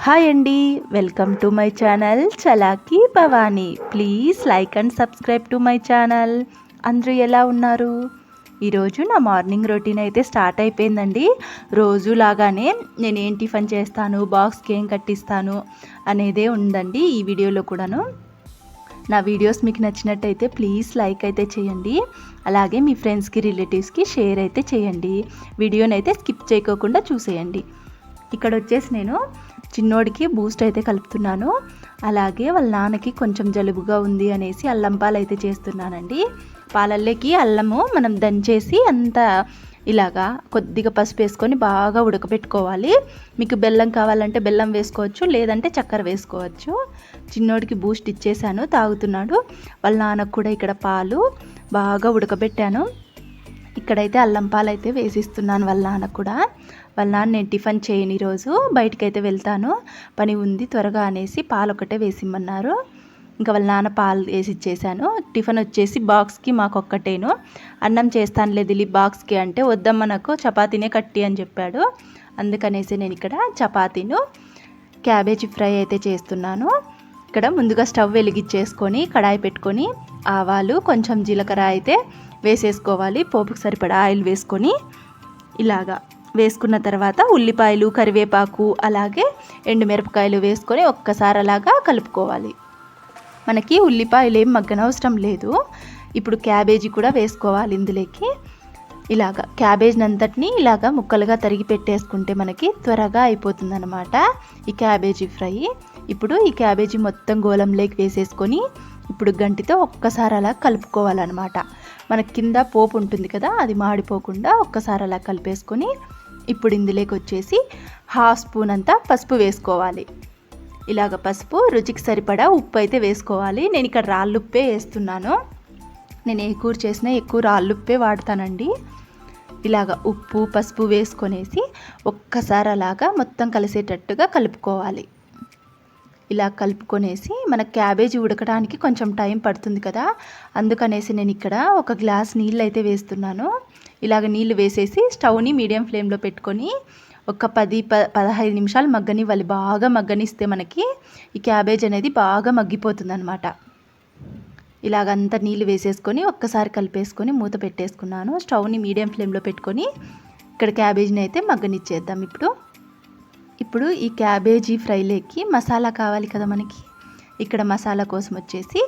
Hi అండి welcome to my channel Chalaki Bhavani. Please like and subscribe to my channel. అందరూ ఎలా ఉన్నారు? ఈరోజు నా మార్నింగ్ రొటీన్ అయితే స్టార్ట్ అయిపోయిందండి. రోజు లాగానే నేను ఏం టిఫిన్ చేస్తాను బాక్స్కి ఏం కట్టిస్తాను అనేదే ఉందండి ఈ వీడియోలో కూడాను. నా వీడియోస్ మీకు నచ్చినట్టయితే ప్లీజ్ లైక్ అయితే చేయండి. అలాగే మీ ఫ్రెండ్స్కి రిలేటివ్స్కి షేర్ అయితే చేయండి. వీడియోని అయితే స్కిప్ చేయకోకుండా చూసేయండి. ఇక్కడ వచ్చేసి నేను చిన్నోడికి బూస్ట్ అయితే కలుపుతున్నాను. అలాగే వాళ్ళ నాన్నకి కొంచెం జలుబుగా ఉంది అనేసి అల్లం పాలు అయితే చేస్తున్నానండి. పాలల్లోకి అల్లము మనం దంచేసి అంత ఇలాగా కొద్దిగా పసుపు వేసుకొని బాగా ఉడకబెట్టుకోవాలి. మీకు బెల్లం కావాలంటే బెల్లం వేసుకోవచ్చు లేదంటే చక్కెర వేసుకోవచ్చు. చిన్నోడికి బూస్ట్ ఇచ్చేసాను తాగుతున్నాడు. వాళ్ళ నాన్నకు కూడా ఇక్కడ పాలు బాగా ఉడకబెట్టాను. ఇక్కడైతే అల్లం పాలు అయితే వేసిస్తున్నాను వాళ్ళ నాన్న కూడా. వాళ్ళ నాన్న నేను టిఫిన్ చేయను ఈరోజు బయటకైతే వెళ్తాను. పని ఉంది త్వరగా అనేసి పాలు ఒకటే వేసిమ్మన్నారు. ఇంకా వాళ్ళ నాన్న పాలు వేసి ఇచ్చేసాను టిఫిన్ వచ్చేసి బాక్స్కి మాకు ఒక్కటేను అన్నం చేస్తానులే దిలీప్ బాక్స్కి అంటే వద్దమ్మ నాకు చపాతీనే కట్టి అని చెప్పాడు. అందుకనేసి నేను ఇక్కడ చపాతీను క్యాబేజీ ఫ్రై అయితే చేస్తున్నాను. ఇక్కడ ముందుగా స్టవ్ వెలిగించేసుకొని కడాయి పెట్టుకొని ఆవాలు కొంచెం జీలకర్ర అయితే వేసేసుకోవాలి. పోపుకు సరిపడా ఆయిల్ వేసుకొని ఇలాగా వేసుకున్న తర్వాత ఉల్లిపాయలు కరివేపాకు అలాగే ఎండుమిరపకాయలు వేసుకొని ఒక్కసారి అలాగా కలుపుకోవాలి. మనకి ఉల్లిపాయలు ఏం మగ్గనవసరం లేదు. ఇప్పుడు క్యాబేజీ కూడా వేసుకోవాలి ఇందులోకి. ఇలాగా క్యాబేజ్ అంతటిని ఇలాగా ముక్కలుగా తరిగి పెట్టేసుకుంటే మనకి త్వరగా అయిపోతుందన్నమాట ఈ క్యాబేజీ ఫ్రై. ఇప్పుడు ఈ క్యాబేజీ మొత్తం గోళంలోకి వేసేసుకొని ఇప్పుడు గంటితో ఒక్కసారి అలా కలుపుకోవాలన్నమాట. మన కింద పోపు ఉంటుంది కదా అది మాడిపోకుండా ఒక్కసారి అలా కలిపేసుకొని ఇప్పుడు ఇందులోకి వచ్చేసి హాఫ్ స్పూన్ అంతా పసుపు వేసుకోవాలి. ఇలాగ పసుపు రుచికి సరిపడా ఉప్పు అయితే వేసుకోవాలి. నేను ఇక్కడ రాళ్ళుప్పే వేస్తున్నాను. నేను ఏ కూర చేసినా ఎక్కువ రాళ్ళుప్పే వాడతానండి. ఇలాగ ఉప్పు పసుపు వేసుకొనేసి ఒక్కసారి అలాగా మొత్తం కలిసేటట్టుగా కలుపుకోవాలి. ఇలా కలుపుకొనేసి మన క్యాబేజీ ఉడకడానికి కొంచెం టైం పడుతుంది కదా. అందుకనేసి నేను ఇక్కడ ఒక గ్లాస్ నీళ్ళు అయితే వేస్తున్నాను. ఇలాగ నీళ్ళు వేసేసి స్టవ్ని మీడియం ఫ్లేమ్లో పెట్టుకొని ఒక పది ప పదహైదు నిమిషాలు మగ్గనివ్వాలి. బాగా మగ్గనిస్తే మనకి ఈ క్యాబేజ్ అనేది బాగా మగ్గిపోతుంది అనమాట ఇలాగంతా నీళ్ళు వేసేసుకొని ఒక్కసారి కలిపేసుకొని మూత పెట్టేసుకున్నాను. స్టవ్ని మీడియం ఫ్లేమ్లో పెట్టుకొని ఇక్కడ క్యాబేజీని అయితే మగ్గనిచ్చేద్దాం ఇప్పుడు. ఇప్పుడు ఈ క్యాబేజీ ఫ్రైలోకి మసాలా కావాలి కదా మనకి. ఇక్కడ మసాలా కోసం వచ్చేసి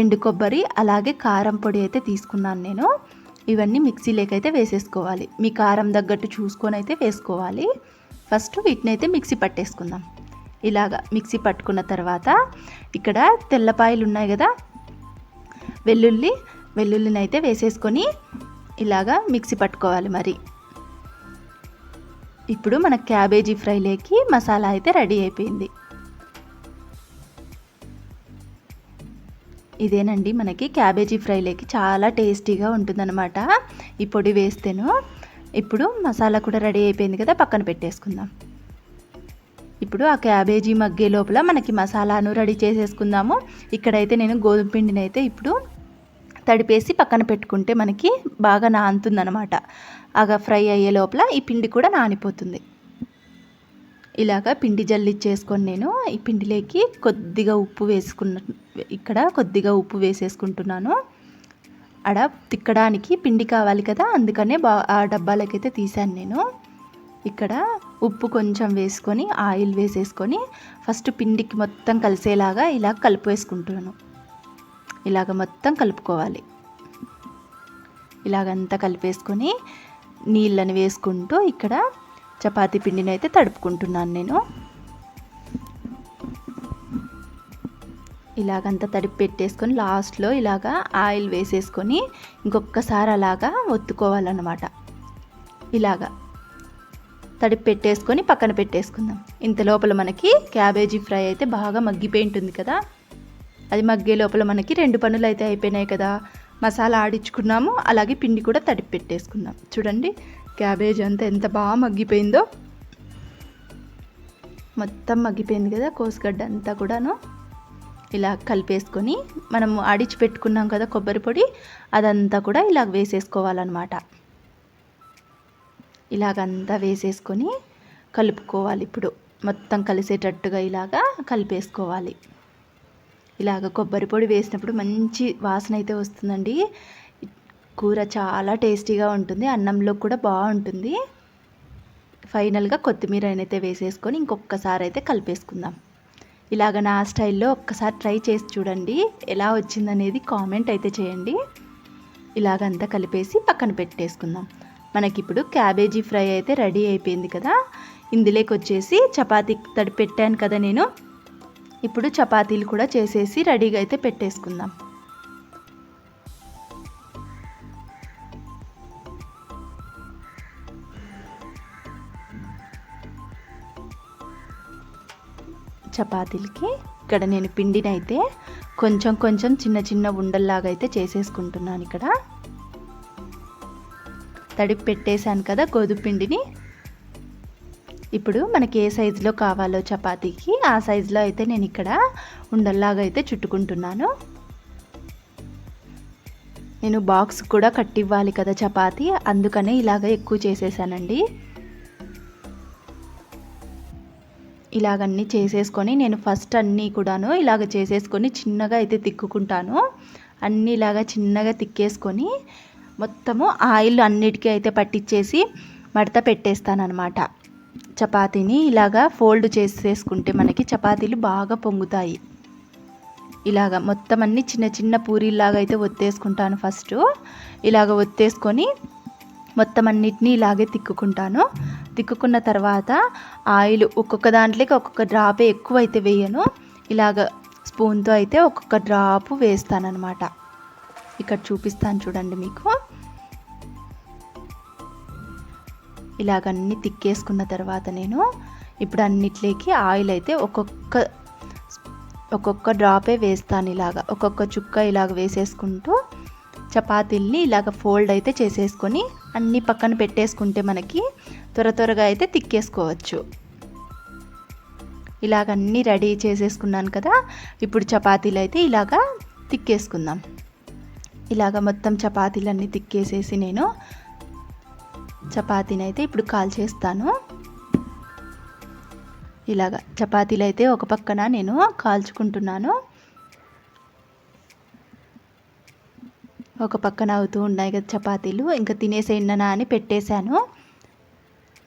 ఎండు కొబ్బరి అలాగే కారం పొడి అయితే తీసుకున్నాను నేను. ఇవన్నీ మిక్సీలోకి అయితే వేసేసుకోవాలి. మీ కారం తగ్గట్టు చూసుకొని అయితే వేసుకోవాలి. ఫస్ట్ వీటిని అయితే మిక్సీ పట్టేసుకుందాం. ఇలాగా మిక్సీ పట్టుకున్న తర్వాత ఇక్కడ తెల్లపాయలు ఉన్నాయి కదా వెల్లుల్లి వెల్లుల్లిని అయితే వేసేసుకొని ఇలాగా మిక్సీ పట్టుకోవాలి మరి. ఇప్పుడు మన క్యాబేజీ ఫ్రైలోకి మసాలా అయితే రెడీ అయిపోయింది. ఇదేనండి మనకి క్యాబేజీ ఫ్రైలోకి చాలా టేస్టీగా ఉంటుందన్నమాట. ఈ పొడి వేస్తేను ఇప్పుడు మసాలా కూడా రెడీ అయిపోయింది కదా పక్కన పెట్టేసుకుందాం. ఇప్పుడు ఆ క్యాబేజీ మగ్గే లోపల మనకి మసాలాను రెడీ చేసేసుకుందాము. ఇక్కడైతే నేను గోధుమ పిండిని అయితే ఇప్పుడు తడిపేసి పక్కన పెట్టుకుంటే మనకి బాగా నానుతుందనమాట ఆగా ఫ్రై అయ్యే లోపల ఈ పిండి కూడా నానిపోతుంది. ఇలాగ పిండి జల్లిచ్చేసుకొని నేను ఈ పిండిలోకి కొద్దిగా ఉప్పు వేసుకున్న ఇక్కడ కొద్దిగా ఉప్పు వేసేసుకుంటున్నాను. అడ తిక్కడానికి పిండి కావాలి కదా అందుకనే బా ఆ డబ్బాలకైతే తీసాను నేను. ఇక్కడ ఉప్పు కొంచెం వేసుకొని ఆయిల్ వేసేసుకొని ఫస్ట్ పిండికి మొత్తం కలిసేలాగా ఇలా కలిపేసుకుంటున్నాను ఇలాగ మొత్తం కలుపుకోవాలి. ఇలాగంతా కలిపేసుకొని నీళ్ళని వేసుకుంటూ ఇక్కడ చపాతీ పిండిని అయితే తడుపుకుంటున్నాను నేను. ఇలాగంతా తడిపి పెట్టేసుకొని లాస్ట్లో ఇలాగా ఆయిల్ వేసేసుకొని ఇంకొకసారి అలాగా ఒత్తుకోవాలన్నమాట. ఇలాగా తడిపి పెట్టేసుకొని పక్కన పెట్టేసుకుందాం. ఇంత లోపల మనకి క్యాబేజీ ఫ్రై అయితే బాగా మగ్గిపోయి ఉంటుంది కదా. అది మగ్గే లోపల మనకి రెండు పనులు అయితే అయిపోయినాయి కదా. మసాలా ఆడించుకున్నాము. అలాగే పిండి కూడా తడిపి పెట్టేసుకున్నాం. చూడండి క్యాబేజ్ అంతా ఎంత బాగా మగ్గిపోయిందో. మొత్తం మగ్గిపోయింది కదా కోసుగడ్డ అంతా కూడాను. ఇలా కలిపేసుకొని మనం ఆడిచి పెట్టుకున్నాం కదా కొబ్బరి పొడి అదంతా కూడా ఇలా వేసేసుకోవాలన్నమాట. ఇలాగంతా వేసేసుకొని కలుపుకోవాలి ఇప్పుడు. మొత్తం కలిసేటట్టుగా ఇలాగా కలిపేసుకోవాలి. ఇలాగ కొబ్బరి పొడి వేసినప్పుడు మంచి వాసన అయితే వస్తుందండి. కూర చాలా టేస్టీగా ఉంటుంది. అన్నంలో కూడా బాగుంటుంది. ఫైనల్గా కొత్తిమీర అయితే వేసేసుకొని ఇంకొకసారి అయితే కలిపేసుకుందాం. ఇలాగ నా స్టైల్లో ఒక్కసారి ట్రై చేసి చూడండి. ఎలా వచ్చిందనేది కామెంట్ అయితే చేయండి. ఇలాగంతా కలిపేసి పక్కన పెట్టేసుకుందాం. మనకిప్పుడు క్యాబేజీ ఫ్రై అయితే రెడీ అయిపోయింది కదా. ఇందులోకి వచ్చేసి చపాతీ తడి పెట్టాను కదా నేను. ఇప్పుడు చపాతీలు కూడా చేసేసి రెడీగా అయితే పెట్టేసుకుందాం. చపాతీలకి ఇక్కడ నేను పిండినైతే కొంచెం కొంచెం చిన్న చిన్న ఉండల్లాగా అయితే చేసేసుకుంటున్నాను ఇక్కడ. తడిపి పెట్టేశాను కదా గోధుమ పిండిని. ఇప్పుడు మనకి ఏ సైజులో కావాలో చపాతీకి ఆ సైజులో అయితే నేను ఇక్కడ ఉండల్లాగా అయితే చుట్టుకుంటున్నాను. నేను బాక్స్ కూడా కట్టివ్వాలి కదా చపాతీ అందుకనే ఇలాగ ఎక్కువ చేసేసానండి. ఇలాగన్నీ చేసేసుకొని నేను ఫస్ట్ అన్నీ కూడాను ఇలాగ చేసేసుకొని చిన్నగా అయితే తిక్కుకుంటాను. అన్నీ ఇలాగ చిన్నగా తిక్కేసుకొని మొత్తము ఆయిల్ అన్నిటికీ అయితే పట్టించేసి మడత పెట్టేస్తాను అనమాట చపాతీని ఇలాగా ఫోల్డ్ చేసేసుకుంటే మనకి చపాతీలు బాగా పొంగుతాయి. ఇలాగ మొత్తం అన్ని చిన్న చిన్న పూరీలాగా అయితే ఒత్తేసుకుంటాను ఫస్ట్. ఇలాగ ఒత్తేసుకొని మొత్తం అన్నిటినీ ఇలాగే తిక్కుకుంటాను. తిక్కుకున్న తర్వాత ఆయిల్ ఒక్కొక్క దాంట్లోకి ఒక్కొక్క డ్రాపే ఎక్కువ అయితే వేయను. ఇలాగ స్పూన్తో అయితే ఒక్కొక్క డ్రాపు వేస్తానన్నమాట. ఇక్కడ చూపిస్తాను చూడండి మీకు. ఇలాగన్నీ తిక్కేసుకున్న తర్వాత నేను ఇప్పుడు అన్నిట్లోకి ఆయిల్ అయితే ఒక్కొక్క ఒక్కొక్క డ్రాపే వేస్తాను ఇలాగ. ఒక్కొక్క చుక్క ఇలాగ వేసేసుకుంటూ చపాతీల్ని ఇలాగ ఫోల్డ్ అయితే చేసేసుకొని అన్నీ పక్కన పెట్టేసుకుంటే మనకి త్వర త్వరగా అయితే తిక్కేసుకోవచ్చు. ఇలాగ అన్నీ రెడీ చేసేసుకున్నాను కదా ఇప్పుడు చపాతీలు అయితే ఇలాగ తిక్కేసుకుందాం. ఇలాగ మొత్తం చపాతీలన్నీ తిక్కేసేసి నేను చపాతీని అయితే ఇప్పుడు కాల్ చేస్తాను. ఇలాగ చపాతీలు అయితే ఒక పక్కన నేను కాల్చుకుంటున్నాను. ఒక పక్కన అవుతూ ఉన్నాయి కదా చపాతీలు ఇంకా తినేసేయండినా అని పెట్టేశాను.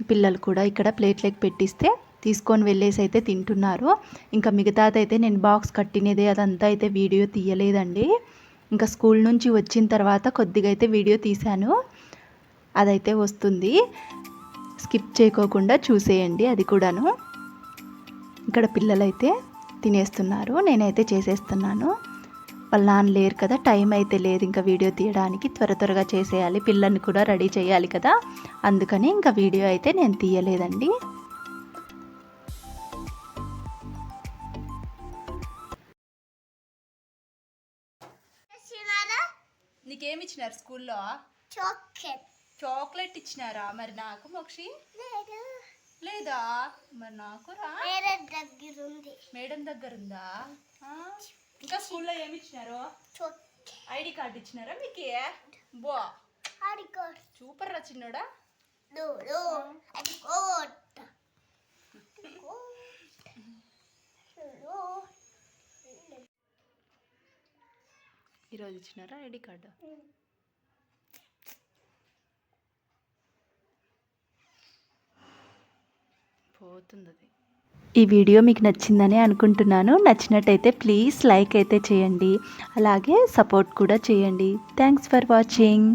పిల్లలు కూడా ఇక్కడ ప్లేట్లకి పెట్టిస్తే తీసుకొని వెళ్ళేసి అయితే తింటున్నారు. ఇంకా మిగతాదైతే నేను బాక్స్ కట్టినదే అదంతా అయితే వీడియో తీయలేదండి. ఇంకా స్కూల్ నుంచి వచ్చిన తర్వాత కొద్దిగా అయితే వీడియో తీశాను. అదైతే వస్తుంది. స్కిప్ చేయకోకుండా చూసేయండి అది కూడాను. ఇక్కడ పిల్లలైతే తినేస్తున్నారు నేనైతే చేసేస్తున్నాను. వాళ్ళ నాన్న లేరు కదా టైం అయితే లేదు ఇంకా వీడియో తీయడానికి. త్వర త్వరగా చేసేయాలి పిల్లల్ని కూడా రెడీ చేయాలి కదా. అందుకని ఇంకా వీడియో అయితే నేను తీయలేదండి. నీకేమి ఇచ్చినారు స్కూల్లో? చాక్లెట్. చాక్లెట్ ఇచ్చినారా మరి నాకు మోక్షి? లేదు. మరి నాకు రా. మేడం దగ్గర ఉందా? ఇంకా స్కూల్లో ఏమి ఇచ్చినారు? ఐడి కార్డు ఇచ్చినారా మీకు? బో. సూపర్ రా చిన్నోడా. ఈరోజు ఇచ్చినారా ఐడి కార్డు? అవుతుంది అది ఈ వీడియో మీకు నచ్చిందని అనుకుంటున్నాను. నచ్చినట్టయితే ప్లీజ్ లైక్ అయితే చేయండి. అలాగే సపోర్ట్ కూడా చేయండి. Thanks for watching.